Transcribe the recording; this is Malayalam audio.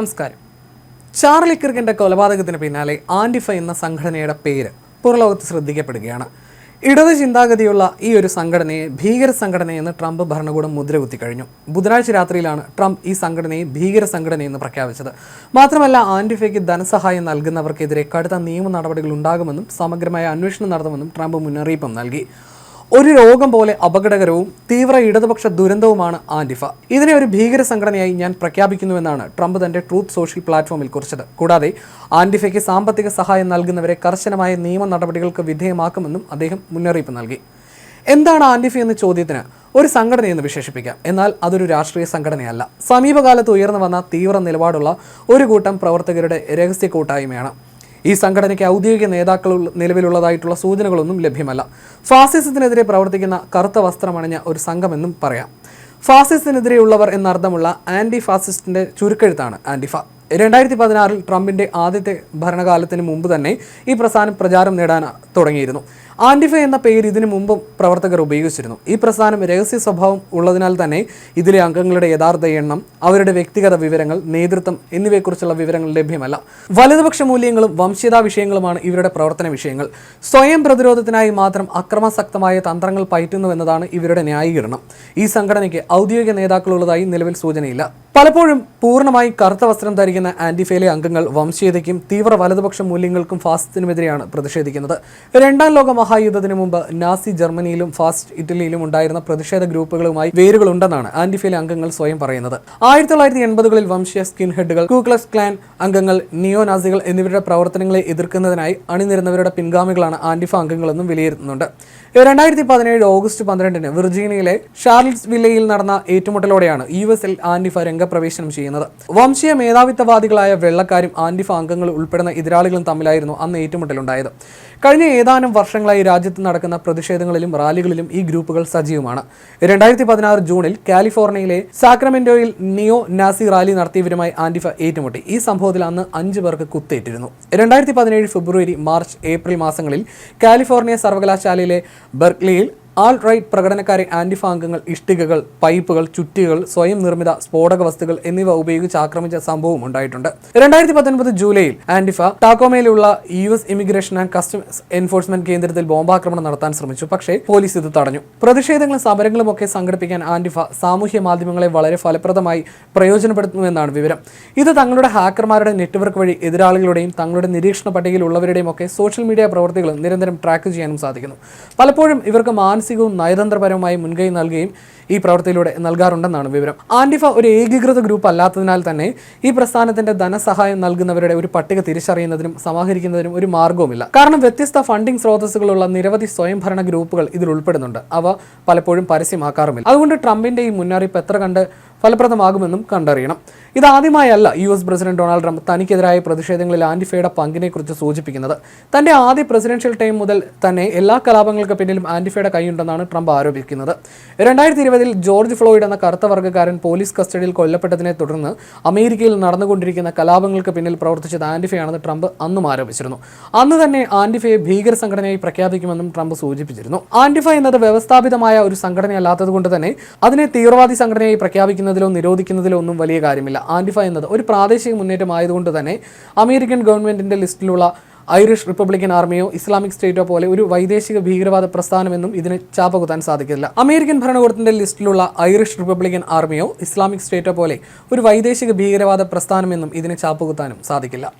നമസ്കാരം. ചാർലി കിർഗിന്റെ കൊലപാതകത്തിന് പിന്നാലെ ആന്റിഫ എന്ന സംഘടനയുടെ പേര് പുറലോകത്ത് ശ്രദ്ധിക്കപ്പെടുകയാണ്. ഇടത് ചിന്താഗതിയുള്ള ഈ ഒരു സംഘടനയെ ഭീകര സംഘടനയെന്ന് ട്രംപ് ഭരണകൂടം മുദ്രകുത്തി കഴിഞ്ഞു. ബുധനാഴ്ച രാത്രിയിലാണ് ട്രംപ് ഈ സംഘടനയെ ഭീകര സംഘടനയെന്ന് പ്രഖ്യാപിച്ചത്. മാത്രമല്ല ആന്റിഫയ്ക്ക് ധനസഹായം നൽകുന്നവർക്കെതിരെ കടുത്ത നിയമ നടപടികൾ ഉണ്ടാകുമെന്നും സമഗ്രമായ അന്വേഷണം നടത്തുമെന്നും ട്രംപ് മുന്നറിയിപ്പും നൽകി. ഒരു രോഗം പോലെ അപകടകരവും തീവ്ര ഇടതുപക്ഷ ദുരന്തവുമാണ് ആന്റിഫ ഇതിനെ ഒരു ഭീകര സംഘടനയായി ഞാൻ പ്രഖ്യാപിക്കുന്നുവെന്നാണ് ട്രംപ് തന്റെ ട്രൂത്ത് സോഷ്യൽ പ്ലാറ്റ്ഫോമിൽ കുറിച്ചത്. കൂടാതെ ആന്റിഫയ്ക്ക് സാമ്പത്തിക സഹായം നൽകുന്നവരെ കർശനമായ നിയമ നടപടികൾക്ക് വിധേയമാക്കുമെന്നും അദ്ദേഹം മുന്നറിയിപ്പ് നൽകി. എന്താണ് ആന്റിഫ എന്ന ചോദ്യത്തിന് ഒരു സംഘടനയെന്ന് വിശേഷിപ്പിക്കാം. എന്നാൽ അതൊരു രാഷ്ട്രീയ സംഘടനയല്ല. സമീപകാലത്ത് ഉയർന്നു വന്ന തീവ്ര നിലപാടുള്ള ഒരു കൂട്ടം പ്രവർത്തകരുടെ രഹസ്യ കൂട്ടായ്മയാണ് ഈ സംഘടനയ്ക്ക് ഔദ്യോഗിക നേതാക്കൾ നിലവിലുള്ളതായിട്ടുള്ള സൂചനകളൊന്നും ലഭ്യമല്ല. ഫാസിസത്തിനെതിരെ പ്രവർത്തിക്കുന്ന കറുത്ത വസ്ത്രമണിഞ്ഞ ഒരു സംഘമെന്നും പറയാം. ഫാസിസത്തിനെതിരെയുള്ളവർ എന്നർത്ഥമുള്ള ആന്റി ഫാസിസ്റ്റിന്റെ ചുരുക്കെഴുത്താണ് ആന്റിഫ രണ്ടായിരത്തി പതിനാറിൽ ട്രംപിന്റെ ആദ്യത്തെ ഭരണകാലത്തിന് മുമ്പ് തന്നെ ഈ പ്രസ്ഥാനം പ്രചാരം നേടാൻ തുടങ്ങിയിരുന്നു. ആന്റിഫ എന്ന പേര് ഇതിനു മുമ്പും പ്രവർത്തകർ ഉപയോഗിച്ചിരുന്നു. ഈ പ്രസ്ഥാനം രഹസ്യ സ്വഭാവം ഉള്ളതിനാൽ തന്നെ ഇതിലെ അംഗങ്ങളുടെ യഥാർത്ഥ എണ്ണം അവരുടെ വ്യക്തിഗത വിവരങ്ങൾ നേതൃത്വം എന്നിവയെക്കുറിച്ചുള്ള വിവരങ്ങൾ ലഭ്യമല്ല. വലതുപക്ഷ മൂല്യങ്ങളും വംശീയതാ വിഷയങ്ങളുമാണ് ഇവരുടെ പ്രവർത്തന വിഷയങ്ങൾ. സ്വയം പ്രതിരോധത്തിനായി മാത്രം അക്രമാസക്തമായ തന്ത്രങ്ങൾ പയറ്റുന്നുവെന്നതാണ് ഇവരുടെ ന്യായീകരണം. ഈ സംഘടനയ്ക്ക് ഔദ്യോഗിക നേതാക്കളുള്ളതായി നിലവിൽ സൂചനയില്ല. പലപ്പോഴും പൂർണമായി കറുത്ത വസ്ത്രം ധരിക്കുന്ന ആന്റിഫയിലെ അംഗങ്ങൾ വംശീയതയ്ക്കും തീവ്ര വലതുപക്ഷ മൂല്യങ്ങൾക്കും ഫാസത്തിനുമെതിരെയാണ് പ്രതിഷേധിക്കുന്നത്. രണ്ടാം ലോക മഹായുദ്ധത്തിന് മുമ്പ് നാസി ജർമ്മനിയിലും ഫാസ്റ്റ് ഇറ്റലിയിലും ഉണ്ടായിരുന്ന പ്രതിഷേധ ഗ്രൂപ്പുകളുമായി വേരുകളുണ്ടെന്നാണ് ആന്റിഫയിലെ അംഗങ്ങൾ സ്വയം പറയുന്നത്. ആയിരത്തി തൊള്ളായിരത്തി എൺപതുകളിൽ വംശീയ സ്കിൻ ഹെഡുകൾ കൂക്ലസ് ക്ലാൻ അംഗങ്ങൾ നിയോ നാസികൾ എന്നിവരുടെ പ്രവർത്തനങ്ങളെ എതിർക്കുന്നതിനായി അണിനിരുന്നവരുടെ പിൻഗാമികളാണ് ആന്റിഫ അംഗങ്ങളെന്നും വിലയിരുത്തുന്നുണ്ട്. രണ്ടായിരത്തി പതിനേഴ് ഓഗസ്റ്റ് പന്ത്രണ്ടിന് വിർജീനിയയിലെ ഷാർലറ്റ്സ് വില്ലയിൽ നടന്ന ഏറ്റുമുട്ടലോടെയാണ് യു എസിൽ ആന്റിഫ രംഗപ്രവേശനം ചെയ്യുന്നത്. വംശീയ മേധാവിത്വവാദികളായ വെള്ളക്കാരും ആന്റിഫ അംഗങ്ങൾ ഉൾപ്പെടുന്ന എതിരാളികളും തമ്മിലായിരുന്നു അന്ന് ഏറ്റുമുട്ടലുണ്ടായത്. കഴിഞ്ഞ ഏതാനും വർഷങ്ങളായി രാജ്യത്ത് നടക്കുന്ന പ്രതിഷേധങ്ങളിലും റാലികളിലും ഈ ഗ്രൂപ്പുകൾ സജീവമാണ്. രണ്ടായിരത്തി പതിനാറ് ജൂണിൽ കാലിഫോർണിയയിലെ സാക്രമെന്റോയിൽ നിയോ നാസി റാലി നടത്തിയവരുമായി ആന്റിഫ ഏറ്റുമുട്ടി. ഈ സംഭവത്തിൽ അന്ന് അഞ്ചു പേർക്ക് കുത്തേറ്റിരുന്നു. രണ്ടായിരത്തി പതിനേഴ് ഫെബ്രുവരി മാർച്ച് ഏപ്രിൽ മാസങ്ങളിൽ കാലിഫോർണിയ സർവകലാശാലയിലെ ബെർക്ലിയിൽ ആൾ റൈറ്റ് പ്രകടനക്കാരെ ആന്റിഫ ഇഷ്ടികകൾ പൈപ്പുകൾ ചുറ്റികൾ സ്വയം നിർമ്മിത സ്ഫോടക വസ്തുക്കൾ എന്നിവ ഉപയോഗിച്ച് ആക്രമിച്ച സംഭവം ഉണ്ടായിട്ടുണ്ട്. രണ്ടായിരത്തി പത്തൊൻപത് ജൂലൈയിൽ Antifa ടാക്കോമയിലുള്ള U S immigration and customs enforcement കേന്ദ്രത്തിൽ ബോംബാക്രമണം നടത്താൻ ശ്രമിച്ചു. പക്ഷേ പോലീസ് ഇത് തടഞ്ഞു. പ്രതിഷേധങ്ങളും സമരങ്ങളും ഒക്കെ സംഘടിപ്പിക്കാൻ ആന്റിഫ സാമൂഹ്യ മാധ്യമങ്ങളെ വളരെ ഫലപ്രദമായി പ്രയോജനപ്പെടുത്തുന്നുവെന്നാണ് വിവരം. ഇത് തങ്ങളുടെ ഹാക്കർമാരുടെ നെറ്റ്വർക്ക് വഴി എതിരാളികളുടെയും തങ്ങളുടെ നിരീക്ഷണ പട്ടികയിൽ ഒക്കെ സോഷ്യൽ മീഡിയ പ്രവർത്തികൾ നിരന്തരം ട്രാക്ക് ചെയ്യാനും സാധിക്കുന്നു. പലപ്പോഴും ഇവർക്ക് മാനസികവും നയതന്ത്രപരവുമായി മുൻകൈ നൽകുകയും ഈ പ്രവൃത്തിയിലൂടെ നൽകാറുണ്ടെന്നാണ് വിവരം. ആൻഡിഫ ഒരു ഏകീകൃത ഗ്രൂപ്പ് അല്ലാത്തതിനാൽ തന്നെ ഈ പ്രസ്ഥാനത്തിന്റെ ധനസഹായം നൽകുന്നവരുടെ ഒരു പട്ടിക തിരിച്ചറിയുന്നതിനും സമാഹരിക്കുന്നതിനും ഒരു മാർഗവുമില്ല കാരണം വ്യത്യസ്ത ഫണ്ടിംഗ് സ്രോതസ്സുകളുള്ള നിരവധി സ്വയംഭരണ ഗ്രൂപ്പുകൾ ഇതിൽ ഉൾപ്പെടുന്നുണ്ട്. അവ പലപ്പോഴും പരസ്യമാക്കാറുമില്ല. അതുകൊണ്ട് ട്രംപിന്റെ ഈ മുന്നറിയിപ്പ് എത്ര കണ്ട് ഫലപ്രദമാകുമെന്നും കണ്ടറിയണം. ഇതാദ്യമായല്ല U S president Donald Trump തനിക്കെതിരായ പ്രതിഷേധങ്ങളിൽ ആന്റിഫയുടെ പങ്കിനെക്കുറിച്ച് സൂചിപ്പിക്കുന്നത്. തന്റെ ആദ്യ പ്രസിഡൻഷ്യൽ ടൈം മുതൽ തന്നെ എല്ലാ കലാപങ്ങൾക്ക് പിന്നിലും ആന്റിഫയുടെ കൈയുണ്ടെന്നാണ് ട്രംപ് ആരോപിക്കുന്നത്. രണ്ടായിരത്തി ഇരുപതിൽ ജോർജ് ഫ്ലോയിഡ് എന്ന കറുത്ത വർഗക്കാരൻ പോലീസ് കസ്റ്റഡിയിൽ കൊല്ലപ്പെട്ടതിനെ തുടർന്ന് അമേരിക്കയിൽ നടന്നുകൊണ്ടിരിക്കുന്ന കലാപങ്ങൾക്ക് പിന്നിൽ പ്രവർത്തിച്ചത് ആന്റിഫയാണെന്ന് ട്രംപ് അന്നും ആരോപിച്ചിരുന്നു. അന്ന് തന്നെ ആന്റിഫയെ ഭീകര സംഘടനയായി പ്രഖ്യാപിക്കുമെന്നും ട്രംപ് സൂചിപ്പിച്ചിരുന്നു. ആന്റിഫ എന്നത് വ്യവസ്ഥാപിതമായ ഒരു സംഘടനയല്ലാത്തതുകൊണ്ട് തന്നെ അതിനെ തീവ്രവാദി സംഘടനയായി പ്രഖ്യാപിക്കുന്ന നിരോധിക്കുന്നതിലോ നിരോധിക്കുന്നതിലോ ഒന്നും വലിയ കാര്യമില്ല. ആന്റിഫ എന്നത് ഒരു പ്രാദേശിക മുന്നേറ്റം ആയതുകൊണ്ട് തന്നെ അമേരിക്കൻ ഗവൺമെന്റിന്റെ ലിസ്റ്റിലുള്ള ഐറിഷ് റിപ്പബ്ലിക്കൻ ആർമിയോ ഇസ്ലാമിക് സ്റ്റേറ്റോ പോലെ ഒരു വൈദേശിക ഭീകരവാദ പ്രസ്ഥാനമെന്നും ഇതിന് ചാപ്പകുത്താൻ സാധിക്കില്ല. അമേരിക്കൻ ഭരണകൂടത്തിന്റെ ലിസ്റ്റിലുള്ള ഐറിഷ് റിപ്പബ്ലിക്കൻ ആർമിയോ ഇസ്ലാമിക് സ്റ്റേറ്റോ പോലെ ഒരു വൈദേശിക ഭീകരവാദ പ്രസ്ഥാനമെന്നും ഇതിന് ചാപ്പകുത്താനും സാധിക്കില്ല.